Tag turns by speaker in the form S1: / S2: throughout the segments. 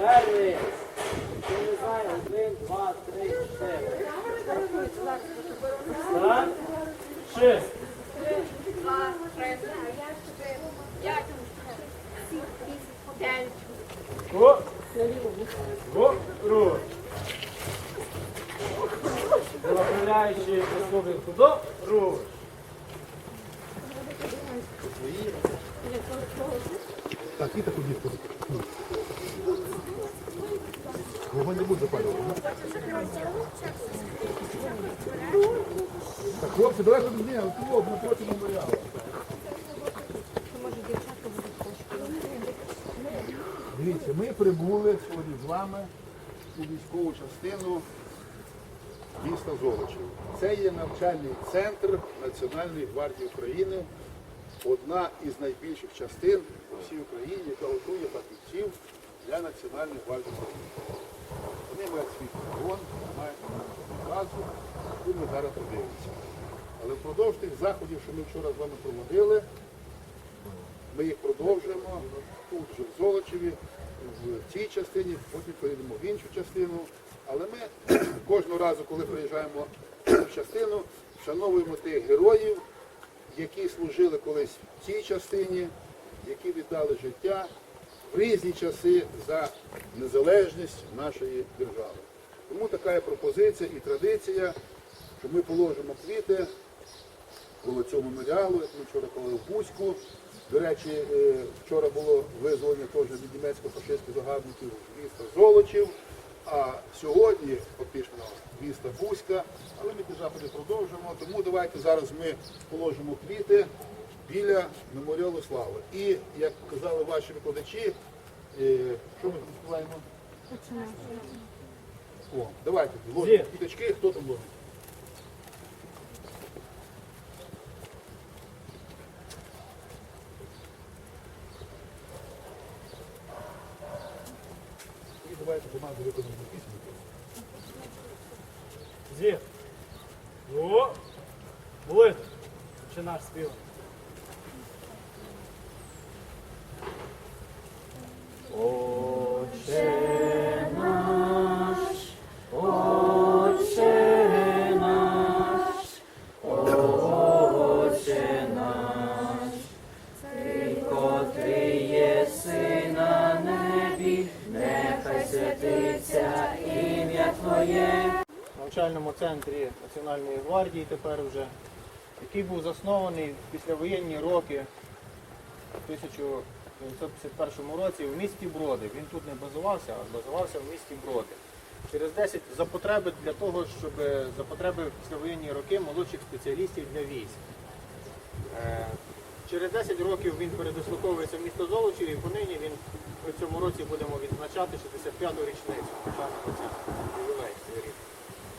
S1: Верни. Ще не знаю, один, два, три, чотири. Так? Шість.
S2: Два, три, п'ять, сім, дев'ять.
S1: Го. Го. Ру. Направляючи особинку до руш.
S3: Так, і таку дітку. Вогонь не буде запалювати. да? Так, хлопці, давайте ні, от напроти меморіалу. Дивіться, ми прибули сьогодні з вами у військову частину міста Золочів. Це є навчальний центр Національної гвардії України, одна із найбільших частин всій Україні, яка готує фахівців для Національної гвардії Вони мають свій кордон, мають базу, яку ми зараз подивимося. Але впродовж тих заходів, що ми вчора з вами проводили, ми їх продовжуємо тут же в Золочеві, в цій частині, потім поїдемо в іншу частину. Але ми кожного разу, коли приїжджаємо в частину, вшановуємо тих героїв, які служили колись в цій частині, які віддали життя в різні часи за незалежність нашої держави. Тому така пропозиція і традиція, що ми положимо квіти коло цього меморіалу, як ми вчора коли в Бузьку. До речі, е, вчора було визволення теж від німецько-фашистських загарбників міста Золочів, а сьогодні фактично міста Бузька, але ми ті заходи продовжимо. Тому давайте зараз ми положимо квіти біля меморіалу слави. І, як казали ваші викладачі, е, що ми тут співаємо? О, давайте, ложимо квіточки, хто там ложить? І давайте команду виконуємо пісню.
S1: Зі. О. Булит. Чи наш спів. Який був заснований в післявоєнні роки в 1951 році в місті Броди. Він тут не базувався, а базувався в місті Броди. Через 10 за потреби для того, щоб за потреби післявоєнні роки молодших спеціалістів для військ. Е, Через 10 років він передислоковується в місто Золочів і понині він в цьому році будемо відзначати 65-ту річницю центру. Ювілей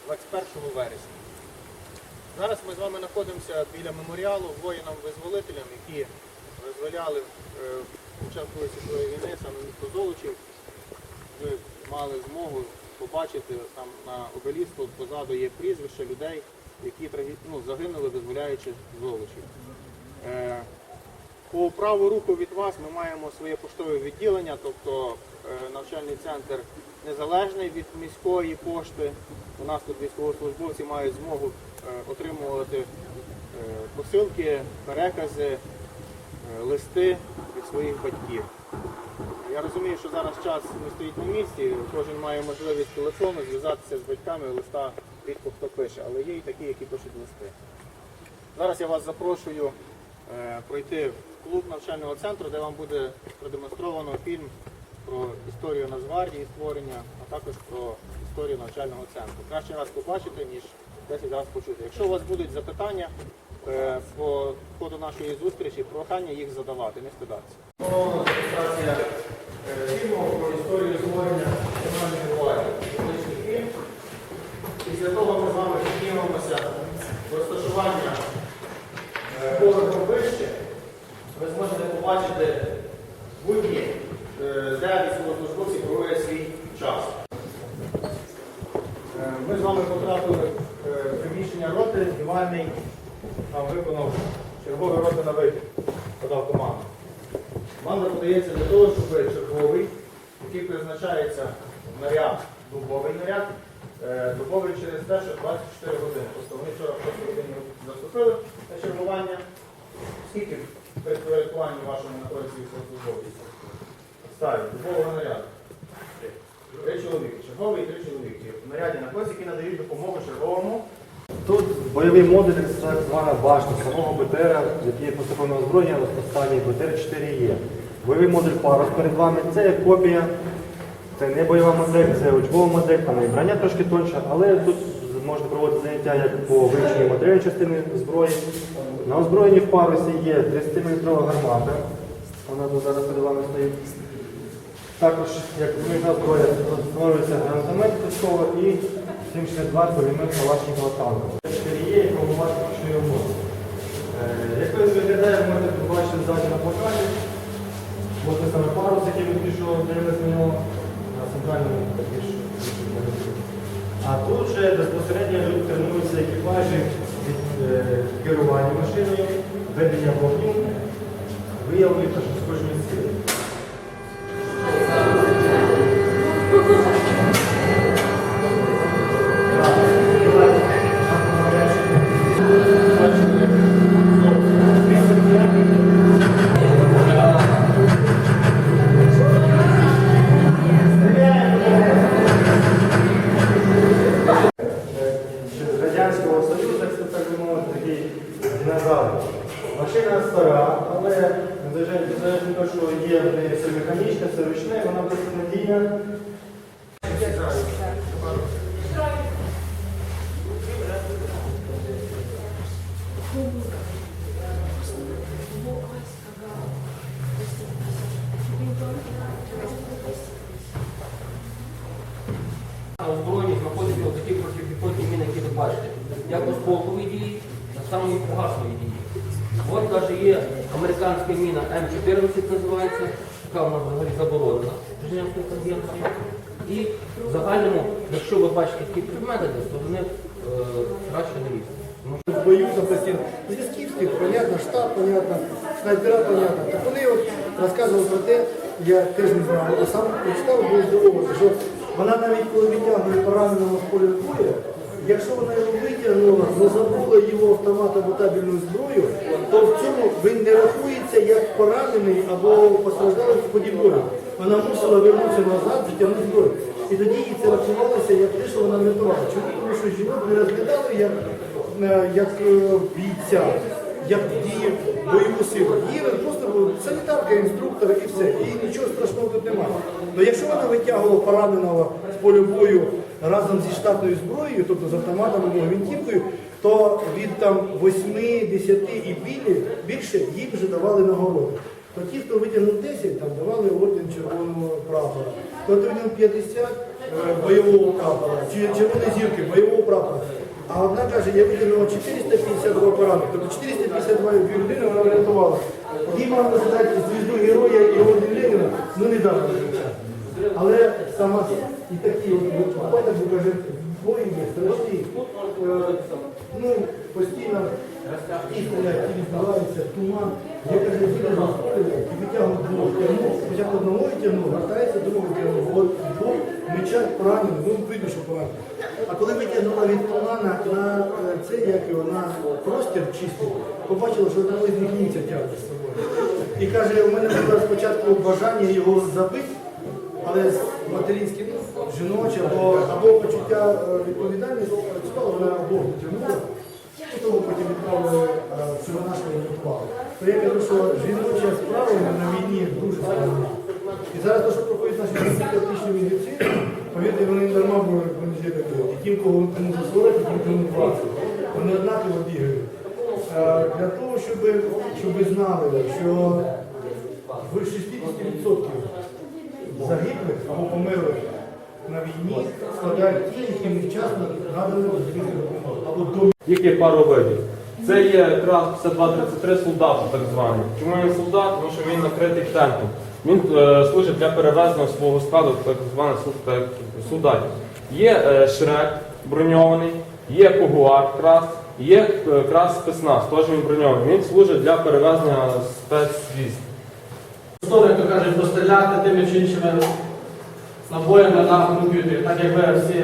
S1: 21 вересня. Зараз ми з вами знаходимося біля меморіалу воїнам-визволителям, які визволяли е, під час світової війни саме місто Золочів. Ви мали змогу побачити там на обеліску позаду є прізвища людей, які ну, загинули, визволяючи Золочів. Е, По праву руку від вас ми маємо своє поштове відділення, тобто е, навчальний центр незалежний від міської пошти. У нас тут військовослужбовці мають змогу отримувати е, посилки, перекази, е, листи від своїх батьків. Я розумію, що зараз час не стоїть на місці, кожен має можливість телефону зв'язатися з батьками, листа рідко хто пише, але є і такі, які пишуть листи. Зараз я вас запрошую е, пройти в клуб навчального центру, де вам буде продемонстровано фільм про історію Нацгвардії створення, а також про історію навчального центру. Краще раз побачити, ніж 10 разів почути. Якщо у вас будуть запитання е, по ходу нашої зустрічі, прохання їх задавати, не стидатися. Фільму про історію створення національної гвардії. Історичний фільм. Після того ми з вами піднімемося до розташування е, поверху вище. Ви зможете побачити будні, е, де військовослужбовці проводять свій час. Е, Ми з вами потрапили в е, приміщення роти. Івальний нам виконав на. Команда подається для того, щоб черговий який призначається наряд, дубовий наряд. Е, Дубовий через те, що 24 години. Тобто вони вчора в 6 годині заступили на чергування. Скільки при порядкуванні вашому знаходиться військовослужбовців? Ставить дубового наряду. Три чоловіки. Черговий і три чоловіки. В наряді знаходяться, які надають допомогу черговому.
S4: Тут бойовий модуль, це так звана башня самого БТР, який поступив на озброєння в останній БТР-4Е. Бойовий модуль парус перед вами, це є копія, це не бойова модель, це учбова модель, там і броня трошки тонша, але тут можна проводити заняття як по вивченню матеріальної частини зброї. На озброєнні в парусі є 30-мм гармата, вона тут зараз перед вами стоїть. Також, як виїжджа зброя, встановлюється гранатомет пусково і 762 пулемет Калашникова танку. Є, якого бачите, що його можна. Як він виглядає, ви можете побачити ззаді на плакаті. Ось це саме парус, який ми пішов, дивилися на нього на центральному більш. А тут вже безпосередньо люди тренуються екіпажі від е, керування машиною, ведення вогню, виявлення та швидкої сили. ще з Радянського Союзу, як це так би мовити, такий динозавр. Машина стара, але незважаючи незважаючи на те, що є в неї все механічне, все ручне, вона досить надійна.
S5: На озброєнні знаходяться такі протипіхотні міни, які ви бачите. Як осколкові дії, так само дії. От навіть є американська міна М14 називається, яка вона взагалі заборонена Женевською конвенцією. І в загальному, якщо ви бачите такі предмети, то вони е, краще не лізти. Тому що
S6: в бою допустим, зв'язківських, понятно, штаб, понятно, снайпера, понятно. Так вони от розказували про те, я теж не знав, а сам прочитав, був здивований, що вона навіть коли витягує пораненого з поля бою, якщо вона його витягнула, але забула його автомат зброю, то в цьому він не рахується як поранений або постраждалий в ході бою. Вона мусила вернутися назад, затягнути зброю. І тоді їй це рахувалося як те, що вона не давала. Чому? Тому що жінок не розглядали як, е, як е, бійця, як діє силу. Просто була санітарка, інструктор і все. І нічого страшного тут немає. Але якщо вона витягувала пораненого з поля бою разом зі штатною зброєю, тобто з автоматом або гвинтівкою, то від там 8, 10 і більше їм вже давали нагороди. То ті, хто витягнув 10, там давали орден червоного прапора. Хто витягнув 50 е, бойового прапора, чи червоної зірки бойового прапора. А одна каже, я витягнула 452 поранених, тобто 452 людини вона врятувала. Їй мали задати звізду героя і орден Леніна, ну не дали життя. Але сама і такі от випадок, бо бої є. Е, Ну, постійно ті відбиваються, туман. Я каже, діти розходили і витягнув двох, тягнув, спочатку одного тягнув, вертається, другого тягнув. От двох мечать поранений, ну видно, що поранений. А коли витягнула від тумана на е, це, як його, на простір чистий, побачила, що одного з них німця тягне з собою. І каже, у мене було спочатку бажання його забити, але з материнським, жіноче, або, або почуття е, відповідальності працювало, вона обох тягнула, і тому потім відправили, е, ж. То я кажу, що жіноча справа на війні дуже складна. І зараз те, що проходять наші демократичні медицини, повірте, вони дарма будуть організувати. І тим, кого кому за 40, і тим, кому 20. Вони однаково бігають. Е, Для того, щоб, щоб ви знали, що в 60% загиблих або померлих на війні складають ті, яким невчасно надали допомогу. Або до
S7: Їх пару видів. Це є якраз 5233 солдат, так званий. Чому він солдат? Тому що він накритий тентом. Він е, служить для перевезення свого складу так званих сул- солдатів. Є е, шрек броньований, є когуар крас, є е, крас спецназ, теж він броньований. Він служить для перевезення спецвійськ.
S8: Історик, то каже, постріляти тими чи іншими набоями на комп'ютері. Так як ви всі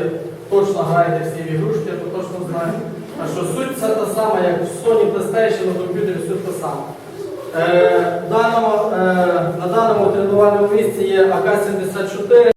S8: точно граєте всі в ігрушки, то точно знаєте. А що суть це та сама, як в Sony PlayStation на комп'ютері, суть та сама. Е, в даному, е, на даному тренувальному місці є АК-74.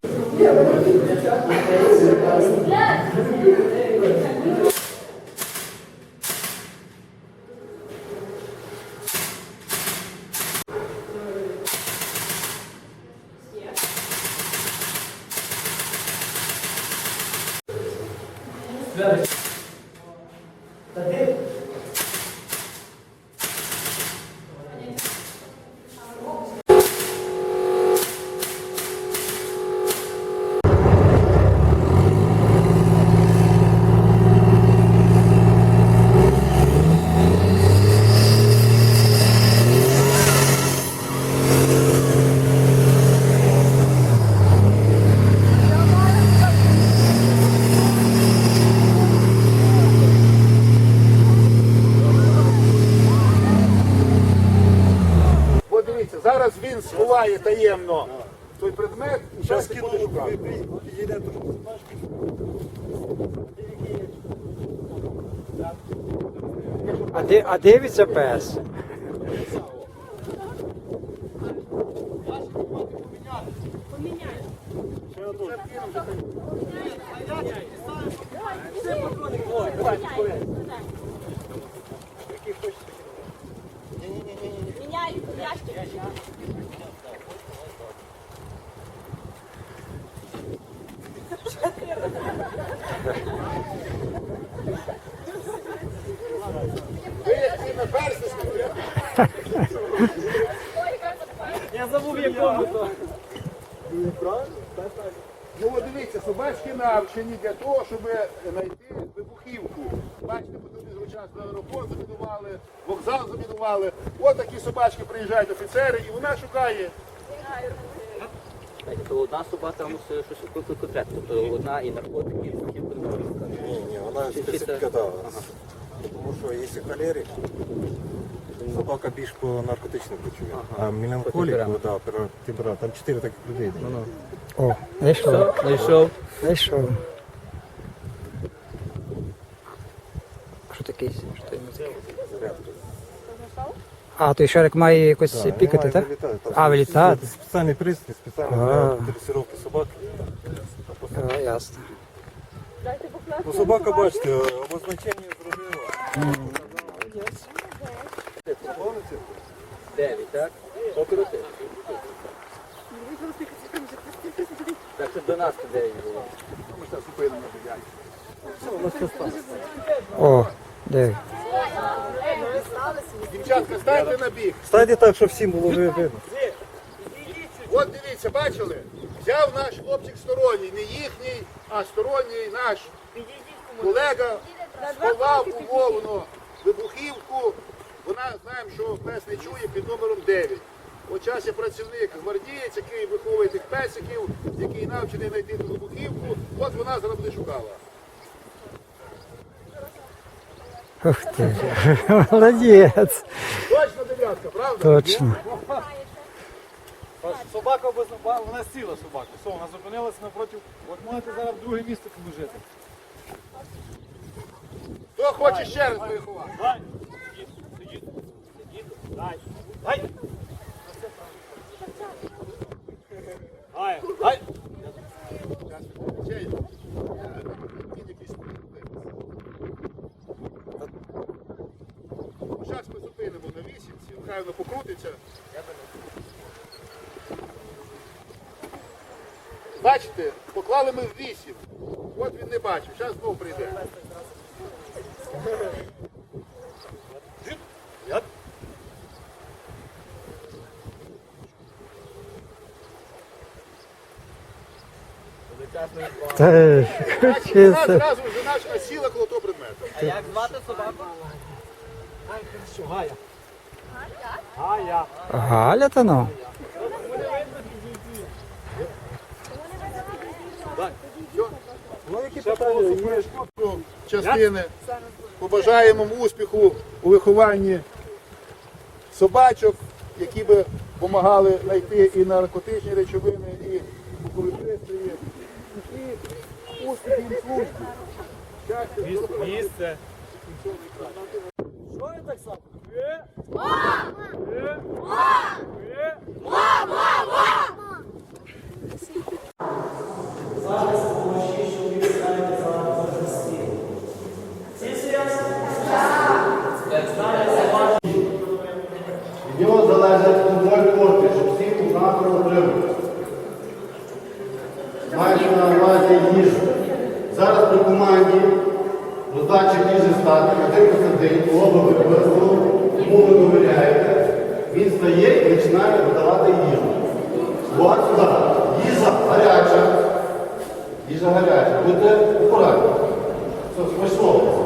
S3: От дивіться, зараз він сховає таємно той предмет і зараз буде шукати.
S9: А, де, а дивиться пес?
S2: Міняю ящик.
S3: Ви як ці на персі
S8: Я забув якому.
S3: Ну от дивіться, собачки навчені для того, щоб знайти вибухівку. Бачите, по тобі звичайно аеропорт замінували, вокзал замінували. От такі собачки приїжджають офіцери, і вона шукає.
S1: То одна собака мусить щось конкретно. Тобто одна і наркотики, і не можна.
S4: Ні, вона специфіка. Тому що якщо холерик, собака більш по наркотичним речовинам. А меланхолік, да, пер- темперамент, там чотири таких людей.
S9: О, знайшов.
S1: Знайшов.
S9: Знайшов. Що таке? Що то таке? А, той шарик має якось пікати, так? А, вилітати?
S4: Спеціальний пристрій, спеціально
S9: Ага.
S4: для дресировки собак.
S9: А, ясно.
S4: Ну, собака, бачите, обозначення
S1: Дев'ять, так? Покрути. Так, щоб до нас дев'ять було.
S9: О, де?
S3: Дівчатка, станьте на бік.
S4: Стаді так, щоб всім було видно.
S3: От дивіться, бачили? Взяв наш хлопчик сторонній, не їхній, а сторонній наш колега сховав умовно вибухівку. Вона знаємо, що пес не чує під номером 9. От час є працівник гвардієць, який виховує тих песиків, який навчений знайти ту вибухівку. От вона зараз буде шукала.
S9: Ух ти. Молодець.
S3: Точно дев'ятка, правда?
S9: Точно.
S8: Собака вона сіла собака. Все, вона зупинилася напроти. От можете зараз в друге місце положити.
S3: Хто хоче ще раз виховати? Чей? Він якийсь Зараз ми зупинимо на вісімці, хай воно покрутиться. Бачите, поклали ми в вісім. От він не бачив, зараз знову прийде.
S9: Та,
S3: вона зразу вже наша сіла коло того предмету.
S5: А як звати собаку?
S9: Галя та ну.
S3: частини. Побажаємо успіху у вихованні собачок, які би допомагали знайти і наркотичні речовини, і покровителює і успіхів службі. Щастя.
S7: Місце.
S8: Що ви так само?
S10: Від нього залежить контроль кошти, щоб всі. Маючи на увазі їжу. Зараз при команді роздачі їжі стати, один посадить, оба використали, йому ви довіряєте, він стає і починає видавати їжу. От сюди. Їжа гаряча. Їжа гаряча. Будьте акуратні. Все, смачного.